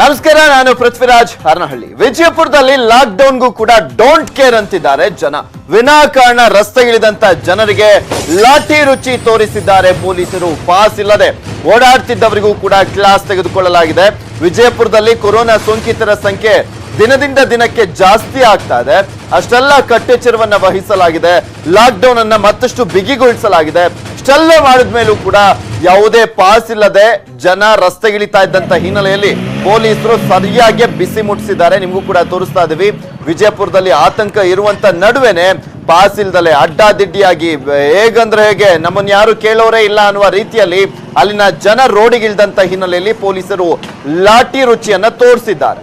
ನಮಸ್ಕಾರ, ನಾನು ಪೃಥ್ವಿರಾಜ್ ಹರನಹಳ್ಳಿ. ವಿಜಯಪುರದಲ್ಲಿ ಲಾಕ್ ಡೌನ್ಗೂ ಕೂಡ ಡೋಂಟ್ ಕೇರ್ ಅಂತಿದ್ದಾರೆ ಜನ. ವಿನಾಕಾರಣ ರಸ್ತೆಗಿಳಿದಂತ ಜನರಿಗೆ ಲಾಠಿ ರುಚಿ ತೋರಿಸಿದ್ದಾರೆ ಪೊಲೀಸರು. ಪಾಸ್ ಇಲ್ಲದೆ ಓಡಾಡ್ತಿದ್ದವರಿಗೂ ಕೂಡ ಕ್ಲಾಸ್ ತೆಗೆದುಕೊಳ್ಳಲಾಗಿದೆ. ವಿಜಯಪುರದಲ್ಲಿ ಕೊರೋನಾ ಸೋಂಕಿತರ ಸಂಖ್ಯೆ ದಿನದಿಂದ ದಿನಕ್ಕೆ ಜಾಸ್ತಿ ಆಗ್ತಾ ಇದೆ. ಅಷ್ಟೆಲ್ಲ ಕಟ್ಟೆಚ್ಚರವನ್ನ ವಹಿಸಲಾಗಿದೆ. ಲಾಕ್ ಡೌನ್ ಅನ್ನ ಮತ್ತಷ್ಟು ಬಿಗಿಗೊಳಿಸಲಾಗಿದೆ. ಅಷ್ಟೆಲ್ಲ ಮಾಡಿದ ಮೇಲೂ ಕೂಡ ಯಾವುದೇ ಪಾಸ್ ಇಲ್ಲದೆ ಜನ ರಸ್ತೆಗಿಳಿತಾ ಇದ್ದಂತ ಹಿನ್ನೆಲೆಯಲ್ಲಿ ಪೊಲೀಸರು ಸರಿಯಾಗಿ ಬಿಸಿ ಮುಟ್ಟಿಸಿದ್ದಾರೆ. ನಿಮಗೂ ಕೂಡ ತೋರಿಸ್ತಾ ಇದೀವಿ ವಿಜಯಪುರದಲ್ಲಿ ಆತಂಕ ಇರುವಂತ ನಡುವೆನೆ ಪಾಸ್ ಇಲ್ದಲೆ ಅಡ್ಡಾದಿಡ್ಡಿಯಾಗಿ ಹೇಗಂದ್ರೆ ಹೇಗೆ, ನಮ್ಮನ್ನು ಯಾರು ಕೇಳೋರೇ ಇಲ್ಲ ಅನ್ನುವ ರೀತಿಯಲ್ಲಿ ಅಲ್ಲಿನ ಜನ ರೋಡಿಗಿಳಿದಂತ ಹಿನ್ನೆಲೆಯಲ್ಲಿ ಪೊಲೀಸರು ಲಾಠಿ ರುಚಿಯನ್ನ ತೋರಿಸಿದ್ದಾರೆ.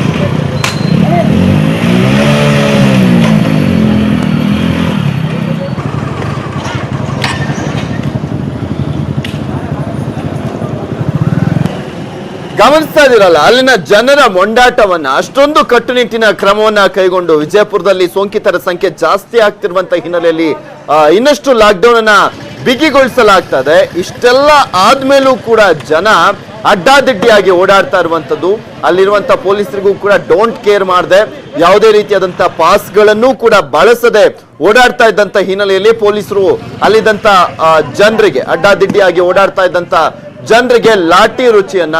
ಗಮನಿಸ್ತಾ ಇದೀರಲ್ಲ ಅಲ್ಲಿನ ಜನರ ಮೊಂಡಾಟವನ್ನ ಅಷ್ಟೊಂದು ಕಟ್ಟುನಿಟ್ಟಿನ ಕ್ರಮವನ್ನ ಕೈಗೊಂಡು ವಿಜಯಪುರದಲ್ಲಿ ಸೋಂಕಿತರ ಸಂಖ್ಯೆ ಜಾಸ್ತಿ ಆಗ್ತಿರುವಂತ ಹಿನ್ನೆಲೆಯಲ್ಲಿ ಇನ್ನಷ್ಟು ಲಾಕ್ಡೌನ್ ಅನ್ನ ಬಿಗಿಗೊಳಿಸಲಾಗ್ತದೆ. ಇಷ್ಟೆಲ್ಲ ಆದ್ಮೇಲೂ ಕೂಡ ಜನ ಅಡ್ಡಾದಿಡ್ಡಿಯಾಗಿ ಓಡಾಡ್ತಾ ಇರುವಂತದ್ದು. ಅಲ್ಲಿರುವಂತ ಪೊಲೀಸರಿಗೂ ಕೂಡ ಡೋಂಟ್ ಕೇರ್ ಮಾಡದೆ. ಯಾವುದೇ ರೀತಿಯಾದಂತ ಪಾಸ್ಗಳನ್ನು ಕೂಡ ಬಳಸದೆ ಓಡಾಡ್ತಾ ಇದ್ದಂತ ಹಿನ್ನೆಲೆಯಲ್ಲಿ ಪೊಲೀಸರು ಅಲ್ಲಿದ್ದಂತ ಜನರಿಗೆ, ಅಡ್ಡಾದಿಡ್ಡಿಯಾಗಿ ಓಡಾಡ್ತಾ ಇದ್ದಂತ ಜನರಿಗೆ ಲಾಠಿ ರುಚಿಯನ್ನ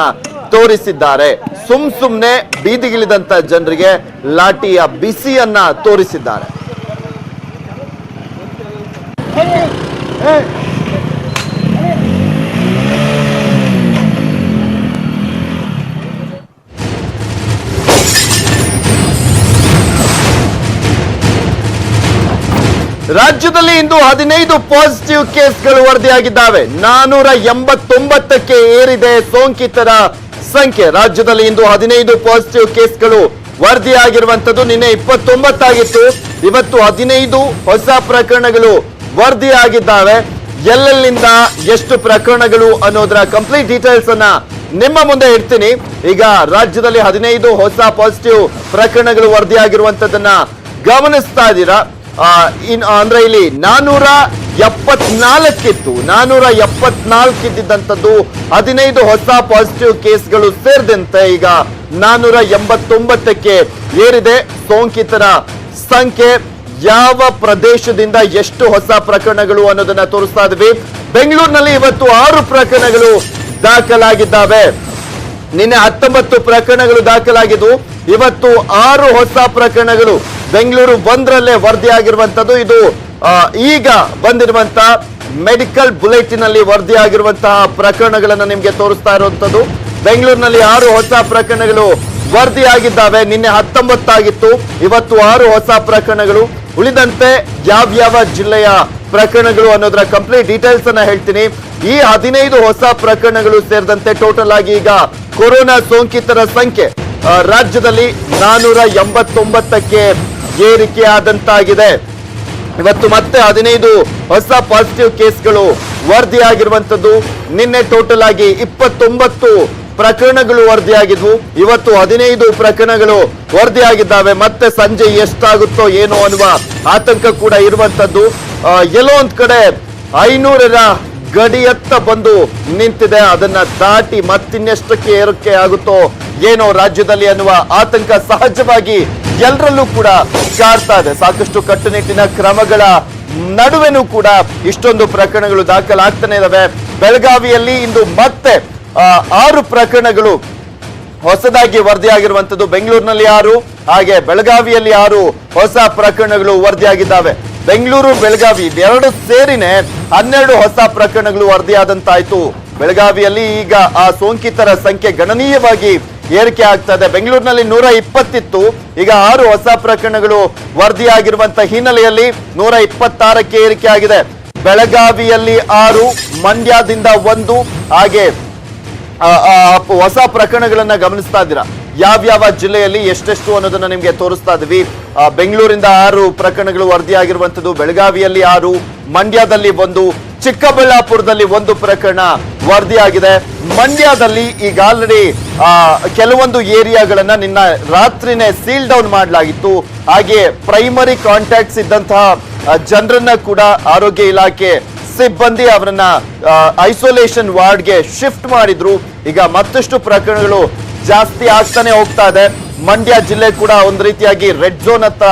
ತೋರಿಸಿದ್ದಾರೆ. ಸುಮ್ ಸುಮ್ನೆ ಬೀದಿಗಿಳಿದಂತ ಜನರಿಗೆ ಲಾಠಿಯ ಬಿಸಿಯನ್ನ ತೋರಿಸಿದ್ದಾರೆ. ರಾಜ್ಯದಲ್ಲಿ ಇಂದು ಹದಿನೈದು ಪಾಸಿಟಿವ್ ಕೇಸ್ಗಳು ವರದಿಯಾಗಿದ್ದಾವೆ. ನಾನೂರ ಎಂಬತ್ತೊಂಬತ್ತಕ್ಕೆ ಏರಿದೆ ಸೋಂಕಿತರ ಸಂಖ್ಯೆ. ರಾಜ್ಯದಲ್ಲಿ ಇಂದು ಹದಿನೈದು ಪಾಸಿಟಿವ್ ಕೇಸ್ಗಳು ವರದಿಯಾಗಿರುವಂತದ್ದು ನಿನ್ನೆ ಇಪ್ಪತ್ತೊಂಬತ್ತಾಗಿತ್ತು. ಇವತ್ತು ಹದಿನೈದು ಹೊಸ ಪ್ರಕರಣಗಳು ವರದಿಯಾಗಿದ್ದಾವೆ. ಎಲ್ಲೆಲ್ಲಿಂದ ಎಷ್ಟು ಪ್ರಕರಣಗಳು ಅನ್ನೋದರ ಕಂಪ್ಲೀಟ್ ಡೀಟೇಲ್ಸ್ ಅನ್ನ ನಿಮ್ಮ ಮುಂದೆ ಇಡ್ತೀನಿ. ಈಗ ರಾಜ್ಯದಲ್ಲಿ ಹದಿನೈದು ಹೊಸ ಪಾಸಿಟಿವ್ ಪ್ರಕರಣಗಳು ವರದಿಯಾಗಿರುವಂತದನ್ನ ಗಮನಿಸ್ತಾ ಇದ್ದೀರಾ? ಅಂದ್ರೆ ಇಲ್ಲಿ ನಾನೂರ ಎಪ್ಪತ್ನಾಲ್ಕಿತ್ತು. ನಾನೂರ ಎಪ್ಪತ್ನಾಲ್ಕು ಇದ್ದಿದ್ದಂಥದ್ದು ಹದಿನೈದು ಹೊಸ ಪಾಸಿಟಿವ್ ಕೇಸ್ಗಳು ಸೇರಿದಂತೆ ಈಗ ನಾನೂರ ಎಂಬತ್ತೊಂಬತ್ತಕ್ಕೆ ಏರಿದೆ. ಸೋಂಕಿತರ ಸಂಖ್ಯೆ ಯಾವ ಪ್ರದೇಶದಿಂದ ಎಷ್ಟು ಹೊಸ ಪ್ರಕರಣಗಳು ಅನ್ನೋದನ್ನ ತೋರಿಸ್ತಾ ಇದ್ವಿ ಬೆಂಗಳೂರಿನಲ್ಲಿ ಇವತ್ತು ಆರು ಪ್ರಕರಣಗಳು ದಾಖಲಾಗಿದ್ದಾವೆ. ನಿನ್ನೆ ಹತ್ತೊಂಬತ್ತು ಪ್ರಕರಣಗಳು ದಾಖಲಾಗಿದ್ದು, ಇವತ್ತು ಆರು ಹೊಸ ಪ್ರಕರಣಗಳು ಬೆಂಗಳೂರು ಒಂದರಲ್ಲೇ ವರದಿಯಾಗಿರುವಂತದ್ದು ಇದು ಈಗ ಬಂದಿರುವಂತ ಮೆಡಿಕಲ್ ಬುಲೆಟಿನ್ ಅಲ್ಲಿ ವರದಿಯಾಗಿರುವಂತಹ ಪ್ರಕರಣಗಳನ್ನು ನಿಮಗೆ ತೋರಿಸ್ತಾ ಇರುವಂತದ್ದು ಬೆಂಗಳೂರಿನಲ್ಲಿ ಆರು ಹೊಸ ಪ್ರಕರಣಗಳು ವರದಿಯಾಗಿದ್ದಾವೆ. ನಿನ್ನೆ ಹತ್ತೊಂಬತ್ತಾಗಿತ್ತು. ಇವತ್ತು ಆರು ಹೊಸ ಪ್ರಕರಣಗಳು. ಉಳಿದಂತೆ ಯಾವ್ಯಾವ ಜಿಲ್ಲೆಯ ಪ್ರಕರಣಗಳು ಅನ್ನೋದರ ಕಂಪ್ಲೀಟ್ ಡೀಟೇಲ್ಸ್ ಅನ್ನ ಹೇಳ್ತೀನಿ. ಈ ಹದಿನೈದು ಹೊಸ ಪ್ರಕರಣಗಳು ಸೇರಿದಂತೆ ಟೋಟಲ್ ಆಗಿ ಈಗ ಕೊರೋನಾ ಸೋಂಕಿತರ ಸಂಖ್ಯೆ ರಾಜ್ಯದಲ್ಲಿ ನಾನೂರ ಎಂಬತ್ತೊಂಬತ್ತಕ್ಕೆ ಏರಿಕೆ ಆದಂತಾಗಿದೆ ಇವತ್ತು ಮತ್ತೆ ಹದಿನೈದು ಹೊಸ ಪಾಸಿಟಿವ್ ಕೇಸ್ಗಳು ವರದಿಯಾಗಿರುವಂತದ್ದು. ನಿನ್ನೆ ಟೋಟಲ್ ಆಗಿ ಇಪ್ಪತ್ತೊಂಬತ್ತು ಪ್ರಕರಣಗಳು ವರದಿಯಾಗಿದ್ವು. ಇವತ್ತು ಹದಿನೈದು ಪ್ರಕರಣಗಳು ವರದಿಯಾಗಿದ್ದಾವೆ. ಮತ್ತೆ ಸಂಜೆ ಎಷ್ಟಾಗುತ್ತೋ ಏನೋ ಅನ್ನುವ ಆತಂಕ ಕೂಡ ಇರುವಂತದ್ದು. ಎಲ್ಲೋ ಒಂದ್ ಕಡೆ ಐನೂರರ ಗಡಿಯತ್ತ ಬಂದು ನಿಂತಿದೆ. ಅದನ್ನ ದಾಟಿ ಮತ್ತಿನ್ನೆಷ್ಟಕ್ಕೆ ಏರಕ್ಕೆ ಆಗುತ್ತೋ ಏನೋ ರಾಜ್ಯದಲ್ಲಿ ಅನ್ನುವ ಆತಂಕ ಸಹಜವಾಗಿ ಎಲ್ಲರಲ್ಲೂ ಕೂಡ ಕಾಡ್ತಾ ಇದೆ. ಸಾಕಷ್ಟು ಕಟ್ಟುನಿಟ್ಟಿನ ಕ್ರಮಗಳ ನಡುವೆನೂ ಕೂಡ ಇಷ್ಟೊಂದು ಪ್ರಕರಣಗಳು ದಾಖಲಾಗ್ತಾನೆ ಇದಾವೆ. ಬೆಳಗಾವಿಯಲ್ಲಿ ಇಂದು ಮತ್ತೆ ಆರು ಪ್ರಕರಣಗಳು ಹೊಸದಾಗಿ ವರದಿಯಾಗಿರುವಂತದ್ದು ಬೆಂಗಳೂರಿನಲ್ಲಿ ಆರು, ಹಾಗೆ ಬೆಳಗಾವಿಯಲ್ಲಿ ಆರು ಹೊಸ ಪ್ರಕರಣಗಳು ವರದಿಯಾಗಿದ್ದಾವೆ. ಬೆಂಗಳೂರು, ಬೆಳಗಾವಿ ಎರಡು ಸೇರಿನೇ ಹನ್ನೆರಡು ಹೊಸ ಪ್ರಕರಣಗಳು ವರದಿಯಾದಂತಾಯ್ತು. ಬೆಳಗಾವಿಯಲ್ಲಿ ಈಗ ಆ ಸೋಂಕಿತರ ಸಂಖ್ಯೆ ಗಣನೀಯವಾಗಿ ಏರಿಕೆ ಆಗ್ತಾ ಇದೆ. ಬೆಂಗಳೂರಿನಲ್ಲಿ ನೂರ ಇಪ್ಪತ್ತಿತ್ತು. ಈಗ ಆರು ಹೊಸ ಪ್ರಕರಣಗಳು ವರದಿಯಾಗಿರುವಂತ ಹಿನ್ನೆಲೆಯಲ್ಲಿ ನೂರ ಇಪ್ಪತ್ತಾರಕ್ಕೆ ಏರಿಕೆ ಆಗಿದೆ. ಬೆಳಗಾವಿಯಲ್ಲಿ ಆರು, ಮಂಡ್ಯದಿಂದ ಒಂದು. ಹಾಗೆ ಹೊಸ ಪ್ರಕರಣಗಳನ್ನ ಗಮನಿಸ್ತಾ ಇದ್ದೀರಾ? ಯಾವ್ಯಾವ ಜಿಲ್ಲೆಯಲ್ಲಿ ಎಷ್ಟೆಷ್ಟು ಅನ್ನೋದನ್ನ ನಿಮ್ಗೆ ತೋರಿಸ್ತಾ ಇದ್ವಿ ಬೆಂಗಳೂರಿಂದ ಆರು ಪ್ರಕರಣಗಳು ವರದಿಯಾಗಿರುವಂತದ್ದು ಬೆಳಗಾವಿಯಲ್ಲಿ ಆರು, ಮಂಡ್ಯದಲ್ಲಿ ಒಂದು. ಚಿಕ್ಕಬಳ್ಳಾಪುರದಲ್ಲಿ ಒಂದು ಪ್ರಕರಣ ವರದಿಯಾಗಿದೆ. ಮಂಡ್ಯದಲ್ಲಿ ಈಗ ಆಲ್ರೆಡಿ ಕೆಲವೊಂದು ಏರಿಯಾಗಳನ್ನ ನಿನ್ನ ರಾತ್ರಿನೇ ಸೀಲ್ ಡೌನ್ ಮಾಡಲಾಗಿತ್ತು. ಹಾಗೆ ಪ್ರೈಮರಿ ಕಾಂಟ್ಯಾಕ್ಟ್ಸ್ ಇದ್ದಂತಹ ಜನರನ್ನ ಕೂಡ ಆರೋಗ್ಯ ಇಲಾಖೆ ಸಿಬ್ಬಂದಿ ಅವರನ್ನ ಐಸೋಲೇಷನ್ ವಾರ್ಡ್ಗೆ ಶಿಫ್ಟ್ ಮಾಡಿದ್ರು. ಈಗ ಮತ್ತಷ್ಟು ಪ್ರಕರಣಗಳು ಜಾಸ್ತಿ ಆಗ್ತಾನೆ ಹೋಗ್ತಾ ಇದೆ. ಮಂಡ್ಯ ಜಿಲ್ಲೆ ಕೂಡ ಒಂದು ರೀತಿಯಾಗಿ ರೆಡ್ ಝೋನ್ ಹತ್ತ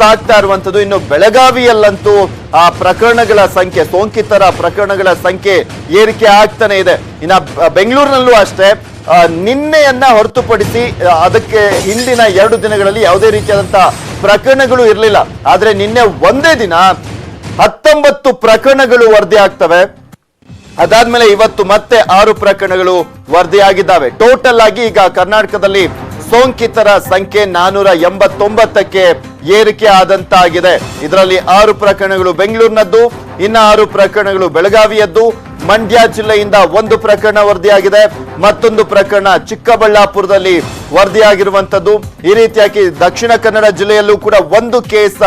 ಸಾಗ್ತಾ ಇರುವಂತದ್ದು ಇನ್ನು ಬೆಳಗಾವಿಯಲ್ಲಂತೂ ಆ ಪ್ರಕರಣಗಳ ಸಂಖ್ಯೆ, ಸೋಂಕಿತರ ಪ್ರಕರಣಗಳ ಸಂಖ್ಯೆ ಏರಿಕೆ ಆಗ್ತಾನೆ ಇದೆ. ಇನ್ನ ಬೆಂಗಳೂರಿನಲ್ಲೂ ಅಷ್ಟೇ ನಿನ್ನೆಯನ್ನ ಹೊರತುಪಡಿಸಿ ಅದಕ್ಕೆ ಹಿಂದಿನ ಎರಡು ದಿನಗಳಲ್ಲಿ ಯಾವುದೇ ರೀತಿಯಾದಂತಹ ಪ್ರಕರಣಗಳು ಇರಲಿಲ್ಲ. ಆದ್ರೆ ನಿನ್ನೆ ಒಂದೇ ದಿನ ಹತ್ತೊಂಬತ್ತು ಪ್ರಕರಣಗಳು ವರದಿ ಆಗ್ತವೆ. ಅದಾದ್ಮೇಲೆ ಇವತ್ತು ಮತ್ತೆ ಆರು ಪ್ರಕರಣಗಳು ವರದಿಯಾಗಿದ್ದಾವೆ. ಟೋಟಲ್ ಆಗಿ ಈಗ ಕರ್ನಾಟಕದಲ್ಲಿ ಸೋಂಕಿತರ ಸಂಖ್ಯೆ ನಾನೂರ ಎಂಬತ್ತೊಂಬತ್ತಕ್ಕೆ ಏರಿಕೆ ಆದಂತಾಗಿದೆ. ಇದರಲ್ಲಿ ಆರು ಪ್ರಕರಣಗಳು ಬೆಂಗಳೂರಿನದ್ದು, ಇನ್ನ ಆರು ಪ್ರಕರಣಗಳು ಬೆಳಗಾವಿಯದ್ದು. ಮಂಡ್ಯ ಜಿಲ್ಲೆಯಿಂದ ಒಂದು ಪ್ರಕರಣ ವರದಿಯಾಗಿದೆ. ಮತ್ತೊಂದು ಪ್ರಕರಣ ಚಿಕ್ಕಬಳ್ಳಾಪುರದಲ್ಲಿ ವರದಿಯಾಗಿರುವಂತದ್ದು ಈ ರೀತಿಯಾಗಿ ದಕ್ಷಿಣ ಕನ್ನಡ ಜಿಲ್ಲೆಯಲ್ಲೂ ಕೂಡ ಒಂದು ಕೇಸ್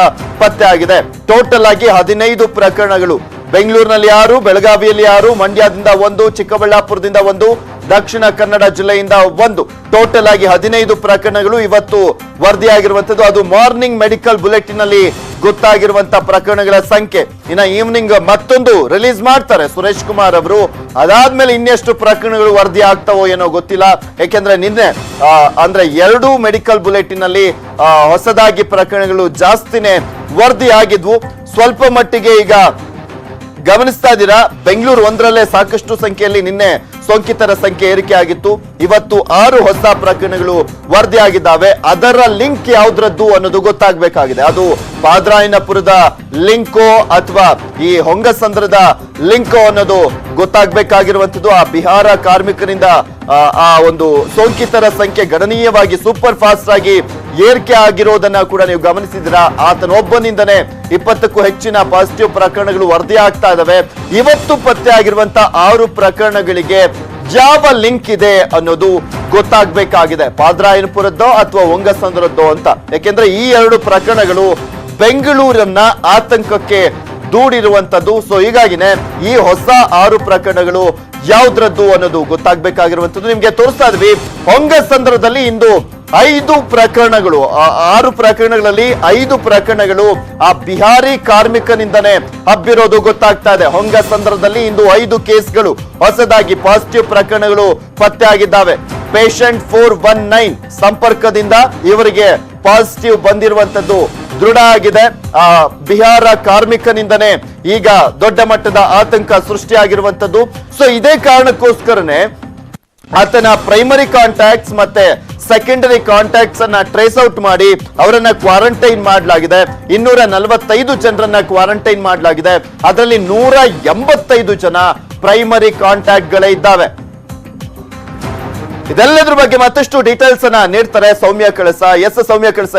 ಪತ್ತೆ ಆಗಿದೆ. ಟೋಟಲ್ ಆಗಿ ಹದಿನೈದು ಪ್ರಕರಣಗಳು. ಬೆಂಗಳೂರಿನಲ್ಲಿ ಯಾರು ಬೆಳಗಾವಿಯಲ್ಲಿ ಯಾರು ಮಂಡ್ಯದಿಂದ ಒಂದು, ಚಿಕ್ಕಬಳ್ಳಾಪುರದಿಂದ ಒಂದು ದಕ್ಷಿಣ ಕನ್ನಡ ಜಿಲ್ಲೆಯಿಂದ ಒಂದು. ಟೋಟಲ್ ಆಗಿ ಹದಿನೈದು ಪ್ರಕರಣಗಳು ಇವತ್ತು ವರದಿಯಾಗಿರುವಂತದ್ದು ಅದು ಮಾರ್ನಿಂಗ್ ಮೆಡಿಕಲ್ ಬುಲೆಟಿನ್ ಅಲ್ಲಿ ಗೊತ್ತಾಗಿರುವಂತಹ ಪ್ರಕರಣಗಳ ಸಂಖ್ಯೆ. ಇನ್ನ ಈವ್ನಿಂಗ್ ಮತ್ತೊಂದು ರಿಲೀಸ್ ಮಾಡ್ತಾರೆ ಸುರೇಶ್ ಕುಮಾರ್ ಅವರು. ಅದಾದ್ಮೇಲೆ ಇನ್ನೆಷ್ಟು ಪ್ರಕರಣಗಳು ವರದಿ ಆಗ್ತಾವೋ ಏನೋ ಗೊತ್ತಿಲ್ಲ. ಯಾಕೆಂದ್ರೆ ನಿನ್ನೆ ಅಂದ್ರೆ ಎರಡೂ ಮೆಡಿಕಲ್ ಬುಲೆಟಿನ್ ಅಲ್ಲಿ ಹೊಸದಾಗಿ ಪ್ರಕರಣಗಳು ಜಾಸ್ತಿನೇ ವರದಿ ಆಗಿದ್ವು ಸ್ವಲ್ಪ ಮಟ್ಟಿಗೆ ಈಗ ಗಮನಿಸ್ತಾ ಇದ್ದೀರಾ? ಬೆಂಗಳೂರು ಒಂದರಲ್ಲೇ ಸಾಕಷ್ಟು ಸಂಖ್ಯೆಯಲ್ಲಿ ನಿನ್ನೆ ಸೋಂಕಿತರ ಸಂಖ್ಯೆ ಏರಿಕೆ ಆಗಿತ್ತು. ಇವತ್ತು ಆರು ಹೊಸ ಪ್ರಕರಣಗಳು ವರದಿಯಾಗಿದ್ದಾವೆ. ಅದರ ಲಿಂಕ್ ಯಾವ್ದ್ರದ್ದು ಅನ್ನೋದು ಗೊತ್ತಾಗಬೇಕಾಗಿದೆ. ಅದು ಪಾದ್ರಾಯನಪುರದ ಲಿಂಕೋ ಅಥವಾ ಈ ಹೊಂಗಸಂದ್ರದ ಲಿಂಕೋ ಅನ್ನೋದು ಗೊತ್ತಾಗಬೇಕಾಗಿರುವಂತದ್ದು ಆ ಬಿಹಾರ ಕಾರ್ಮಿಕರಿಂದ ಆ, ಒಂದು ಸೋಂಕಿತರ ಸಂಖ್ಯೆ ಗಣನೀಯವಾಗಿ ಸೂಪರ್ ಫಾಸ್ಟ್ ಆಗಿ ಏರಿಕೆ ಆಗಿರೋದನ್ನ ಕೂಡ ನೀವು ಗಮನಿಸಿದ್ದೀರಾ? ಆತನೊಬ್ಬನಿಂದನೇ ಇಪ್ಪತ್ತಕ್ಕೂ ಹೆಚ್ಚಿನ ಪಾಸಿಟಿವ್ ಪ್ರಕರಣಗಳು ವರದಿ ಆಗ್ತಾ ಇದಾವೆ. ಇವತ್ತು ಪತ್ತೆ ಆಗಿರುವಂತ ಆರು ಪ್ರಕರಣಗಳಿಗೆ ಯಾವ ಲಿಂಕ್ ಇದೆ ಅನ್ನೋದು ಗೊತ್ತಾಗ್ಬೇಕಾಗಿದೆ. ಪಾದ್ರಾಯನಪುರದ್ದೋ ಅಥವಾ ಒಂಗಸಂದ್ರದ್ದೋ ಅಂತ. ಯಾಕೆಂದ್ರೆ ಈ ಎರಡು ಪ್ರಕರಣಗಳು ಬೆಂಗಳೂರನ್ನ ಆತಂಕಕ್ಕೆ ದೂಡಿರುವಂತದ್ದು. ಸೊ ಹೀಗಾಗಿನೇ ಈ ಹೊಸ ಆರು ಪ್ರಕರಣಗಳು ಯಾವ್ದ್ರದ್ದು ಅನ್ನೋದು ಗೊತ್ತಾಗ್ಬೇಕಾಗಿರುವಂತದ್ದು ನಿಮ್ಗೆ ತೋರಿಸ್ತಾ ಇದ್ವಿ. ಹೊಂಗಸಂದ್ರದಲ್ಲಿ ಇಂದು ಐದು ಪ್ರಕರಣಗಳು ಆರು ಪ್ರಕರಣಗಳಲ್ಲಿ ಐದು ಪ್ರಕರಣಗಳು ಆ ಬಿಹಾರಿ ಕಾರ್ಮಿಕನಿಂದನೇ ಹಬ್ಬಿರೋದು ಗೊತ್ತಾಗ್ತಾ ಇದೆ. ಹೊಂಗ ಸಂದರ್ಭದಲ್ಲಿ ಇಂದು ಐದು ಕೇಸ್ಗಳು ಹೊಸದಾಗಿ ಪಾಸಿಟಿವ್ ಪ್ರಕರಣಗಳು ಪತ್ತೆ ಆಗಿದ್ದಾವೆ ಪೇಷಂಟ್ ಫೋರ್ ಸಂಪರ್ಕದಿಂದ ಇವರಿಗೆ ಪಾಸಿಟಿವ್ ಬಂದಿರುವಂತದ್ದು ದೃಢ ಆಗಿದೆ. ಬಿಹಾರ ಕಾರ್ಮಿಕನಿಂದನೇ ಈಗ ದೊಡ್ಡ ಮಟ್ಟದ ಆತಂಕ ಸೃಷ್ಟಿಯಾಗಿರುವಂತದ್ದು ಸೊ ಇದೇ ಕಾರಣಕ್ಕೋಸ್ಕರನೇ ಆತನ ಪ್ರೈಮರಿ ಕಾಂಟ್ಯಾಕ್ಟ್ಸ್ ಮತ್ತೆ ಸೆಕೆಂಡರಿ ಕಾಂಟ್ಯಾಕ್ಟ್ಸ್ ಅನ್ನ ಟ್ರೇಸ್ ಔಟ್ ಮಾಡಿ ಅವರನ್ನ ಕ್ವಾರಂಟೈನ್ ಮಾಡಲಾಗಿದೆ. ಇನ್ನೂರ ನಲವತ್ತೈದು ಜನರನ್ನ ಕ್ವಾರಂಟೈನ್ ಮಾಡಲಾಗಿದೆ. ಅದರಲ್ಲಿ ನೂರ ಎಂಬತ್ತೈದು ಜನ ಪ್ರೈಮರಿ ಕಾಂಟ್ಯಾಕ್ಟ್ ಗಳೇ ಇದ್ದಾವೆ. ಇದೆಲ್ಲದ್ರ ಬಗ್ಗೆ ಮತ್ತಷ್ಟು ಡೀಟೇಲ್ಸ್ ಅನ್ನ ನೀಡ್ತಾರೆ ಸೌಮ್ಯ ಕಳಸ ಎಸ್ ಸೌಮ್ಯ ಕಳಸ.